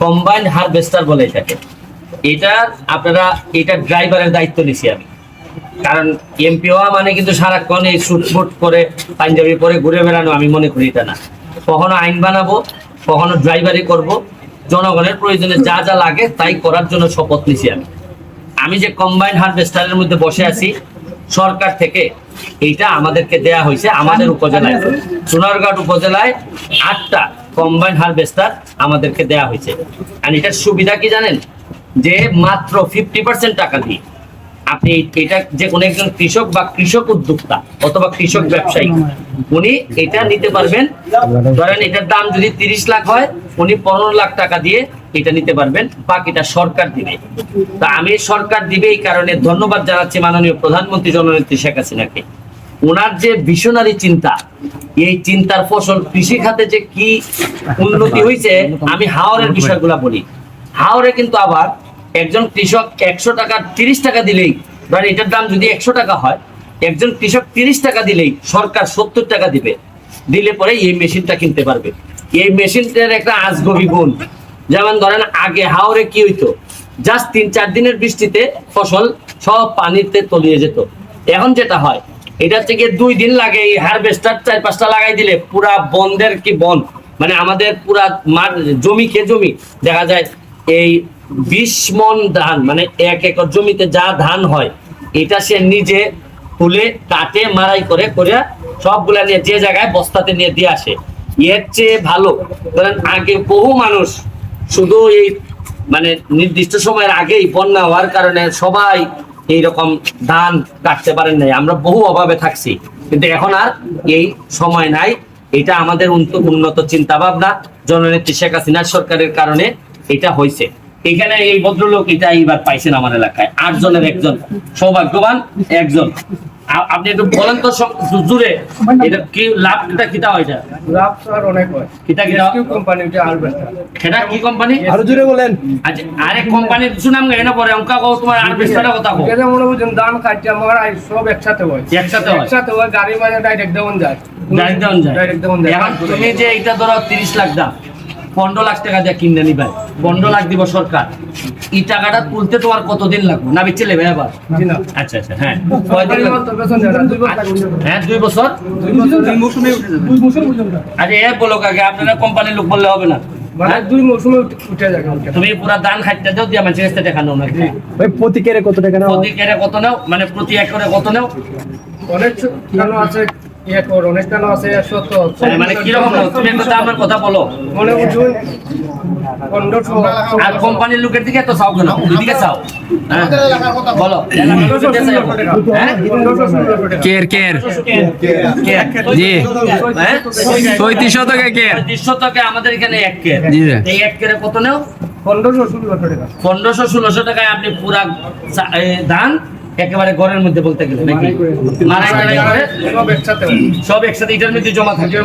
Combined harvester বলে এটাকে। এটা আপনারা এটা ড্রাইভারের দায়িত্ব নিছি আমি। কারণ এমপি হওয়া মানে কিন্তু সারাক্ষণ এই শুটফুট করে পাঞ্জাবি পরে ঘুরে বেড়ানো আমি মনে করি এটা না। কখনো আইন বানাবো কখনো ড্রাইভারি করব। জনগণের প্রয়োজনে যা যা লাগে তাই করার জন্য শপথ নিছি আমি। আমি যে কম্বাইন্ড হারভেস্টারের মধ্যে বসে আছি সরকার থেকে এইটা আমাদেরকে দেয়া হয়েছে আমাদের উপজেলায়। সোনারঘাট উপজেলায় আটটা কম্বাইন্ড হারভেস্টার আমাদেরকে দেয়া হয়েছে। আর এটার সুবিধা কি জানেন? যে মাত্র ফিফটি টাকা দিয়ে আপনি এটা যে কোনো একজন কৃষক বা কৃষক উদ্যোক্তা অথবা কৃষক ব্যবসায়ী, উনি এটা নিতে পারবেন। ধরেন এটার দাম যদি তিরিশ লাখ হয়, উনি পনেরো লাখ টাকা দিয়ে এটা নিতে পারবেন, বাকিটা সরকার দিবে। তা আমি সরকার দিবে এই কারণে ধন্যবাদ জানাচ্ছি মাননীয় প্রধানমন্ত্রী জননেত্রী শেখ হাসিনাকে। ওনার যে ভিশনারি চিন্তা, এই চিন্তার ফসল কৃষি খাতে যে কি উন্নতি হয়েছে আমি হাওরের বিষয়গুলো বলি। হাওরে কিন্তু আবার একজন কৃষক একশো টাকা, তিরিশ টাকা দিলেই, ধরেন এটার দাম যদি একশো টাকা হয়, একজন কৃষক তিরিশ টাকা দিলেই সরকার সত্তর টাকা দিবে। দিলে পরে এই মেশিনটা কিনতে পারবে। এই মেশিনটার একটা আজগবি গুণ। যেমন ধরেন, আগে হাওরে কি হইতো? জাস্ট তিন চার দিনের বৃষ্টিতে ফসল সব পানিতে তলিয়ে যেত। এখন যেটা হয় এটা থেকে দুই দিন লাগে এই হারভেস্টার চার পাঁচটা লাগাই দিলে। পুরা বন্ধের কি বন? মানে আমাদের পুরা জমি কে জমি? দেখা যায় এই বিশ মন ধান মানে এক একর জমিতে যা ধান হয়, এটা সে নিজে তুলে কাটে মারাই করে করে সবগুলা নিয়ে যে জায়গায় বস্তাতে নিয়ে দিয়ে আসে। এর চেয়ে ভালো ধরেন আগে বহু মানুষ শুধু এই মানে নির্দিষ্ট সময়ের আগেই বন্যা হওয়ার কারণে সবাই এইরকম ধান কাটতে পারেন নাই। আমরা বহু অভাবে থাকছি। কিন্তু এখন আর এই সময় নাই। এটা আমাদের উন্নত- চিন্তা ভাবনা জননেত্রী শেখ হাসিনার সরকারের কারণে এটা হয়েছে। এখানে এই ভদ্রলোক এটা এইবার পাইছেন আমার এলাকায়। আটজনের একজন সৌভাগ্যবান, একজন আপনি একটু বলেন তো সব জুড়ে এটা কি লাভটা কিটা হয় এটা? লাভ স্যার অনেক হয়। কিটা কিটা কোম্পানি ওটা হারভেস্টার সেটা কি কোম্পানি আরও জোরে বলেন। আচ্ছা আরে কোম্পানির সুনাম গাই না পরে অঙ্কা কো তোমার আর কথা কো এটা মনে বুঝুন দাম খাইতে আমার আই সব একসাথে হয়। একসাথে হয়? একসাথে হয় গাড়ি মানে ডাইরেক্ট দেওয়ান যায়। ডাইরেক্ট দেওয়ান যায়। ডাইরেক্ট দেওয়ান যায়। এখন তুমি যে এটা ধরো তিরিশ লাখ দাম। পনেরো লাখ টাকা দিয়ে কিনে নিবে। পনেরো লাখ দিব সরকার। এই টাকাটা তুলতে তোমার কতদিন লাগবে? না বিচ্ছে জি না আচ্ছা আচ্ছা হ্যাঁ। হ্যাঁ দুই বছর? আরে এ বলো কাকে আপনারা কোম্পানির লোক বললে হবে না। হ্যাঁ? দুই মৌসুমে উঠে উঠে যাবে তুমি পুরা দান খাইতে দাও দিয়া মানুষের কাছে টাকা নাও না ভাই প্রতি কেরে কত টাকা নেওয়া? প্রতি কেরে কত নাও? মানে প্রতি একরে কত নাও? অনেক আছে? একর অনেক আছে শত হ্যাঁ, মানে কীরকম নাও তুমি একটা দামের কথা বলো। মনে বুঝুন পনেরোশো আর কোম্পানির লোকের দিকে তো চাও কেন? ওদিকে চাও। হ্যাঁ? বলো। ষোলোশো টাকা। হ্যাঁ? পনেরোশো ষোলোশো টাকা। কের? কের জি। হ্যাঁ? পঁয়ত্রিশ শতকে কের? পঁয়ত্রিশ শতকে আমাদের এখানে এক কের। এই এক কেরে কত নেও? পনেরোশো ষোলোশো টাকা। পনেরোশো ষোলোশো টাকায় আপনি পুরা ধান একেবারে ঘরের মধ্যে বলতে গেলে নাকি? করে সব একসাথে। সব একসাথে এটার মধ্যে জমা থাকে।